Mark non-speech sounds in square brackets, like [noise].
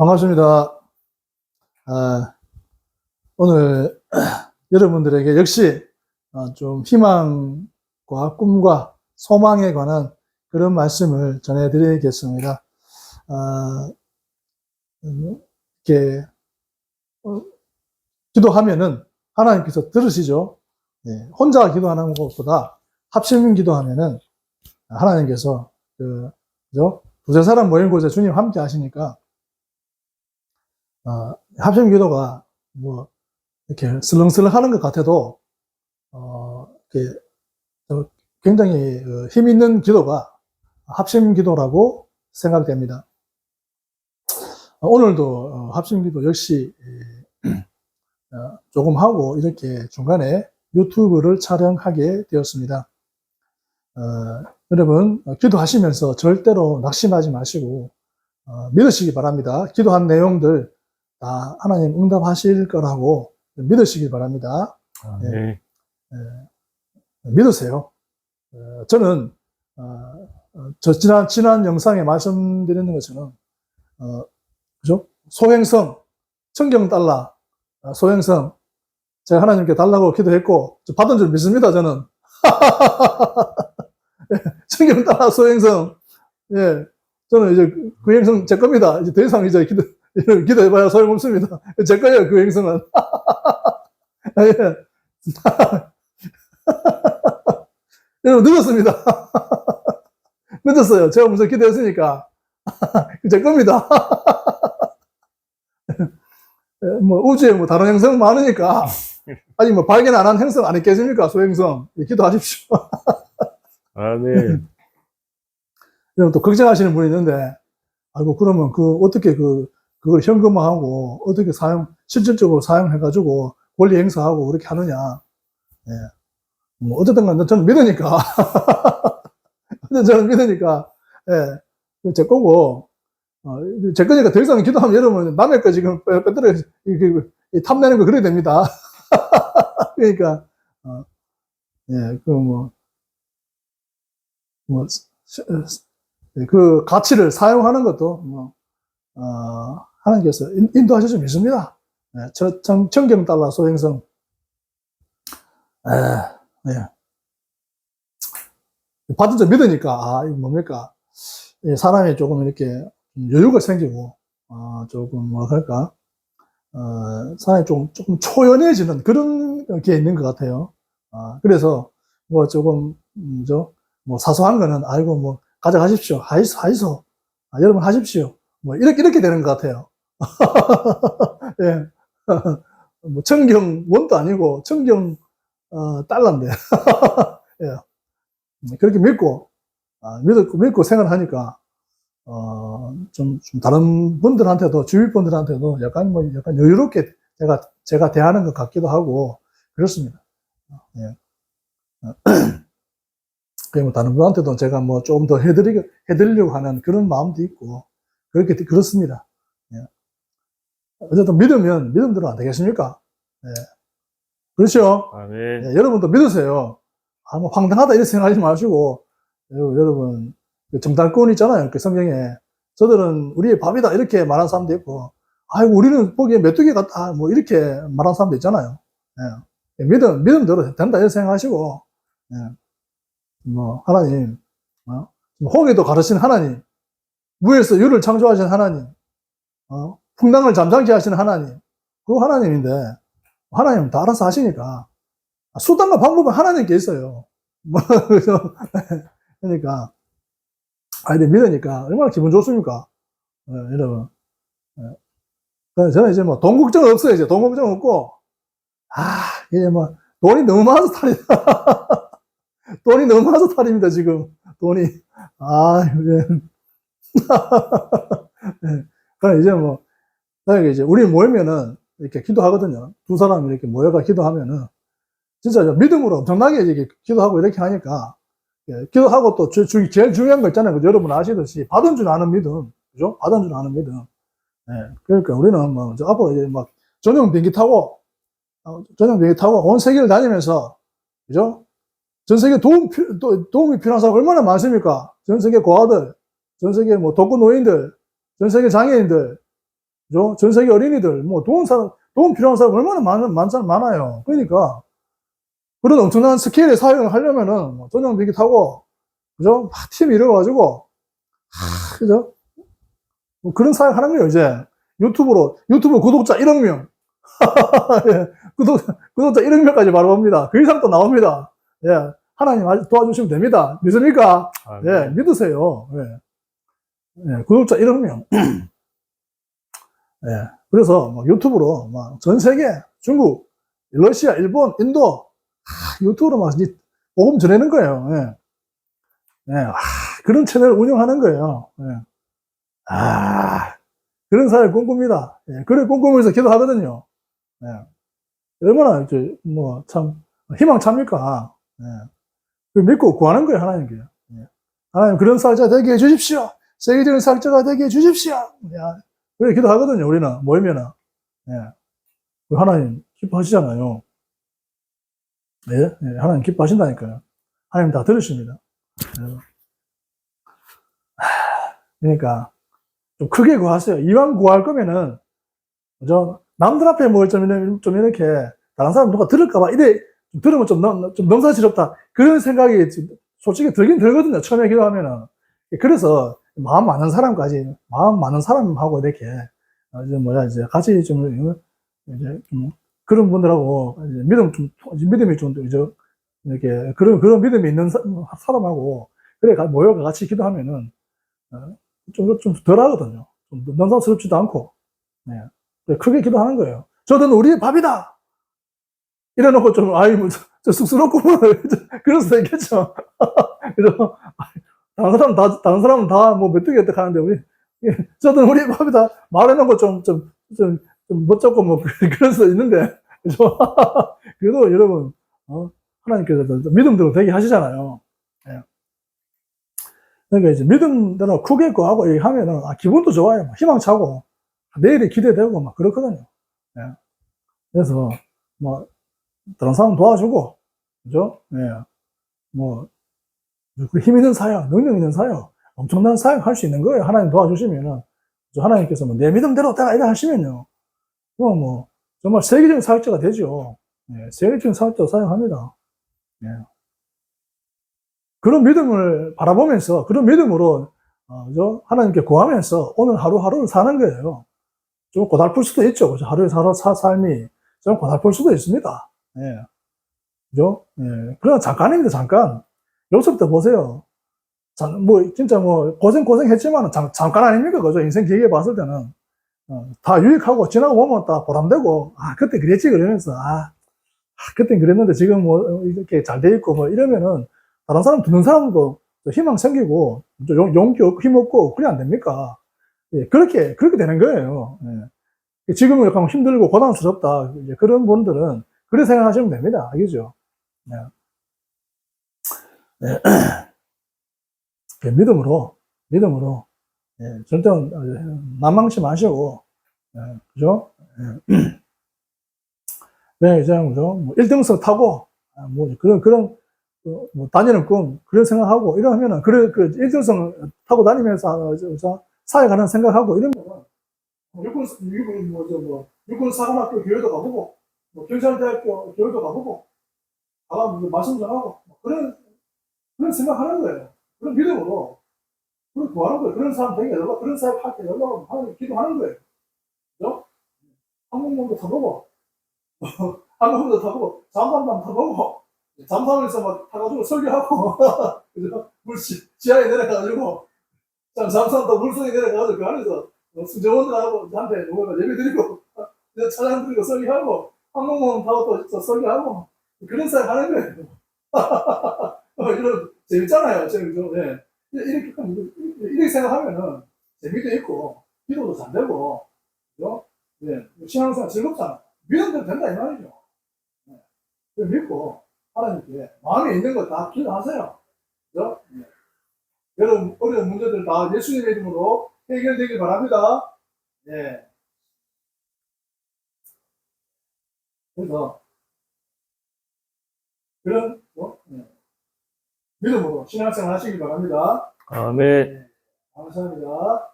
반갑습니다. 아, 오늘 [clears throat] 여러분들에게 역시 어, 좀 희망과 꿈과 소망에 관한 그런 말씀을 전해드리겠습니다. 아, 음, 이렇게 어, 기도하면은 하나님께서 들으시죠. 네, 혼자 기도하는 것보다 합심 기도하면은 하나님께서 그 그죠? 두세 사람 모인 곳에 주님 함께 하시니까 어, 합심 기도가 뭐 이렇게 슬렁슬렁 하는 것 같아도 어, 이렇게 어, 굉장히 어, 힘 있는 기도가 합심 기도라고 생각됩니다. 어, 오늘도 어, 합심 기도 역시 [clears throat] 어, 조금 하고 이렇게 중간에 유튜브를 촬영하게 되었습니다. 어, 여러분 어, 기도하시면서 절대로 낙심하지 마시고 어, 믿으시기 바랍니다. 기도한 내용들 다 하나님 응답하실 거라고 믿으시기 바랍니다. 아, 네. 네. 믿으세요. 어, 저는 어, 어, 저 지난 지난 영상에 말씀드리는 것처럼 어, 그죠? 소행성 청경 달라 어, 소행성 제가 하나님께 달라고 기도했고 저 받은 줄 믿습니다. 저는 [laughs] 청경 달라 소행성 예 저는 이제 그 행성 제 겁니다. 이제 더 이상 이제 기도 기도해봐야 소용없습니다. 제 거예요 그 행성은. 예. [laughs] 여러분 늦었습니다. [laughs] 늦었어요. 제가 무슨 기도했으니까 [laughs] 제 겁니다. 예, 뭐 우주에 뭐 다른 행성 많으니까 아직 뭐 발견 안 한 행성 안 있겠습니까? 소행성 예, 기도하십시오. 아, 네. 여러분 또 걱정하시는 분이 있는데 아이고 그러면 그 어떻게 그 그걸 현금화하고 어떻게 사용 실질적으로 사용해가지고 권리 행사하고 그렇게 하느냐? 예. 뭐 어쨌든 간에 저는 믿으니까 [laughs] 근데 저는 믿으니까 예. 제 거고 어, 제 거니까 더 이상 기도하면 여러분 남의 거 지금 빼- 빼들어 이렇게 이 탐내는 거 그래야 됩니다. [laughs] 그러니까 어, 예, 그 뭐 뭐, 시- 예, 그 가치를 사용하는 것도 뭐, 어, 하나님께서 인- 인도하실 줄 믿습니다. 예, 저, 청, 청경 달러 소행성. 에, 예. 받은 줄 믿으니까, 아, 이거 뭡니까. 예, 사람이 조금 이렇게 여유가 생기고, 어, 조금, 뭐, 할까. 어, 사람이 좀, 조금 초연해지는 그런 게 있는 것 같아요. 아, 그래서, 뭐, 조금, 음, 저, 뭐, 사소한 거는, 아이고, 뭐, 가져가십시오. 하이소, 하이소. 아, 여러분 하십시오. 뭐, 이렇게, 이렇게 되는 것 같아요. [laughs] 예. [laughs] 뭐, 청경 원도 아니고, 청경, 어, 달러인데. [laughs] 예. 음, 그렇게 믿고, 아, 믿고, 믿고 생활하니까, 어, 좀, 좀 다른 분들한테도, 주위 분들한테도 약간 뭐, 약간 여유롭게 제가, 제가 대하는 것 같기도 하고, 그렇습니다. 예. [clears throat] 그리고 뭐 다른 분한테도 제가 뭐 조금 더 해드리, 해드리려고 하는 그런 마음도 있고, 그렇게, 그렇습니다. 예. 어쨌든 믿으면 믿음대로 안 되겠습니까? 예. 그렇죠? 아, 네. 예, 여러분도 믿으세요. 아, 뭐 황당하다 이렇게 생각하지 마시고, 여러분, 그 정달권 있잖아요. 그 성경에. 저들은 우리의 밥이다 이렇게 말하는 사람도 있고, 아이고, 우리는 보기에 메뚜기 같다. 뭐 이렇게 말하는 사람도 있잖아요. 예. 믿음, 믿음대로 된다 이렇게 생각하시고, 예. 뭐, 하나님, 어? 홍해도 가르치는 하나님, 무에서 유를 창조하신 하나님, 어? 풍랑을 잠잠케 하시는 하나님, 그 하나님인데, 하나님은 다 알아서 하시니까, 수단과 방법은 하나님께 있어요. 뭐, 그래서, [laughs] 그러니까, 아이들 믿으니까 얼마나 기분 좋습니까? 예, 여러분. 예. 저는 이제 뭐, 돈 걱정은 없어요. 이제 돈 걱정 없고, 아, 이제 뭐, 돈이 너무 많아서 탈이다. [laughs] 돈이 너무 많아서 탈입니다, 지금. 돈이. 아, 이제. 예. [laughs] 그럼 이제 뭐, 만약에 이제 우리 모이면은 이렇게 기도하거든요. 두 사람이 이렇게 모여가 기도하면은 진짜 저 믿음으로 엄청나게 이렇게 기도하고 이렇게 하니까 예, 기도하고 또 주, 주- 제일 중요한 거 있잖아요. 그죠? 여러분 아시듯이 받은 줄 아는 믿음. 그죠? 받은 줄 아는 믿음. 예, 그러니까 우리는 뭐, 저 앞으로 이제 막 전용 비행기 타고, 어, 전용 비행기 타고 온 세계를 다니면서, 그죠? 전 세계 도움, 도움이 필요한 사람 얼마나 많습니까? 전 세계 고아들, 전 세계 뭐 독거 노인들, 전 세계 장애인들, 그죠? 전 세계 어린이들, 뭐, 도움 사람, 도움 필요한 사람 얼마나 많, 많잖아, 많아요. 그러니까, 그런 엄청난 스케일의 사역을 하려면은, 뭐 전용 비행기 타고, 그죠? 막 팀 이뤄가지고, 하, 그죠? 뭐 그런 사역 하는 거예요, 이제. 유튜브로, 유튜브 구독자 1억 명. [laughs] 예, 구독, 구독자 1억 명까지 바로 봅니다. 그 이상 또 나옵니다. 예. 하나님 도와주시면 됩니다. 믿습니까? 예, 아멘. 믿으세요. 예. 예, 구독자 1억 명. [clears throat] 예, 그래서 막 유튜브로 막 전 세계, 중국, 러시아, 일본, 인도, 아, 유튜브로 막 복음 전하는 거예요. 예. 예, 아, 그런 채널을 운영하는 거예요. 예. 아, 그런 사회 꿈꿉니다. 예, 그래 꿈꾸면서 기도하거든요. 예. 얼마나 이제 뭐 참 희망 찹니까? 예. 그 믿고 구하는 거예요, 하나님께. 예. 하나님 그런 사역자 되게 해 주십시오. 세계적인 사역자가 되게 해 주십시오. 야, 그래 기도하거든요, 우리는 모이면은. 예. 그 하나님 기뻐하시잖아요. 예? 예, 하나님 기뻐하신다니까요. 하나님 다 들으십니다. 예. 하, 그러니까 좀 크게 구하세요. 이왕 구할 거면은 저 남들 앞에 뭘좀 좀 이렇게 다른 사람 누가 들을까봐 이래 들으면 좀, 넘, 좀 넘사스럽다 그런 생각이 솔직히 들긴 들거든요. 처음에 기도하면은 그래서 마음 많은 사람까지 마음 많은 사람하고 이렇게 어, 이제 뭐야 이제 같이 좀 이제 좀 그런 분들하고 이제 믿음 좀 믿음이 좀 이제 이렇게 그런 그런 믿음이 있는 사- 사람하고 그래 가- 모여가 같이 기도하면은 어, 좀, 좀 덜하거든요. 좀 넘사스럽지도 않고. 네. 그래, 크게 기도하는 거예요. 저는 우리의 밥이다! 이래놓고 좀, 아이, 뭐, 저, 저 쑥스럽구만. [laughs] 그럴 수도 있겠죠. [laughs] 그죠? 다른 사람 다, 다른 사람은 다 뭐 메뚜기 어떻게 하는데, 우리, 예, 저는 우리의 밥이 다. 말해놓고 좀, 좀, 좀, 좀 멋쩍고 뭐, [laughs] 그럴 수도 있는데. [laughs] 그래도 여러분, 어, 하나님께서 믿음대로 되게 하시잖아요. 그러니까 이제 믿음대로 크게 구하고 하면은 아, 기분도 좋아요. 막 희망차고 내일이 기대되고 막 그렇거든요. 예. 그래서 뭐 다른 사람 도와주고 그죠? 예. 뭐그 힘 있는 사역, 능력 있는 사역, 엄청난 사역 할 수 있는 거예요. 하나님 도와주시면은? 하나님께서 뭐 내 믿음대로 따라 이래 하시면요. 그럼 뭐 정말 세계적인 사역자가 되죠. 예. 세계적인 사역자가 사역합니다. 예. 그런 믿음을 바라보면서 그런 믿음으로 어? 하나님께 구하면서 오늘 하루하루를 사는 거예요. 좀 고달플 수도 있죠. 그죠? 하루에 하루 사, 삶이 좀 고달플 수도 있습니다. 예. 그죠? 예. 그러나 잠깐입니다, 잠깐. 여기서부터 보세요. 잠, 뭐, 진짜 뭐, 고생, 고생했지만 잠, 잠깐 아닙니까? 그죠? 인생 길게 봤을 때는. 어, 다 유익하고 지나고 보면 다 보람되고, 아, 그때 그랬지, 그러면서, 아, 아, 그땐 그랬는데 지금 뭐, 이렇게 잘 돼 있고, 뭐, 이러면은, 다른 사람 듣는 사람도 또 희망 생기고 용기 없고 힘 없고 그래 안 됩니까? 예, 그렇게 그렇게 되는 거예요. 예. 지금은 약간 힘들고 고단스럽다 그런 분들은 그렇게 생각하시면 됩니다. 알겠죠? 예. 예. 예, 믿음으로 믿음으로 예, 절대 난망치 마시고 예, 그죠? 예. [clears throat] 네, 이제 그죠? 뭐 1등석 타고 아, 뭐 그런 그런 어, 뭐 다니는 꿈 그런 생각하고 이러면은 그래 그 일등성 타고 다니면서 어, 저, 저 사회 가는 생각하고 이러면은 뭐 육군 육군 뭐 저 뭐 육군 사관학교 교회도 가보고 뭐 경찰대학교 교회도 가보고 가가 뭐 말씀 전하고 뭐 그런 그런 생각하는 거예요. 그런 믿음으로 그런 구하는 거예요. 그런 사람 되게 연락 그런 사람 할때 연락을 하는 기도하는 거예요. 그죠? 항공모도 타보고 항공모도 타보고 잠깐만 타보고 잠수함에서 막 타가지고 설교하고, [laughs] 그죠? 물 지, 지하에 내려가가지고, 잠, 잠수함 또 물속에 내려가가지고 그 안에서 뭐 수정원들하고 한테 누가 예배 드리고, [laughs] 차량 드리고 설교하고, 항공모험 타고 또, 또 설교하고, 그런 사람 하는 거예요. [laughs] 재밌잖아요. 좀, 예. 이렇게, 이렇게 생각하면은 재미도 있고, 기도도 잘 되고, 그죠? 예. 신앙생활 즐겁잖아. 믿음대로 된다, 이 말이죠. 예. 믿고, 하나님께 마음에 있는 거 다 기도하세요. 그죠? 예. 여러분, 어려운 문제들 다 예수님의 이름으로 해결되길 바랍니다. 예. 그래서, 그런, 뭐, 예. 믿음으로 신앙생활 하시길 바랍니다. 아멘. 감사합니다.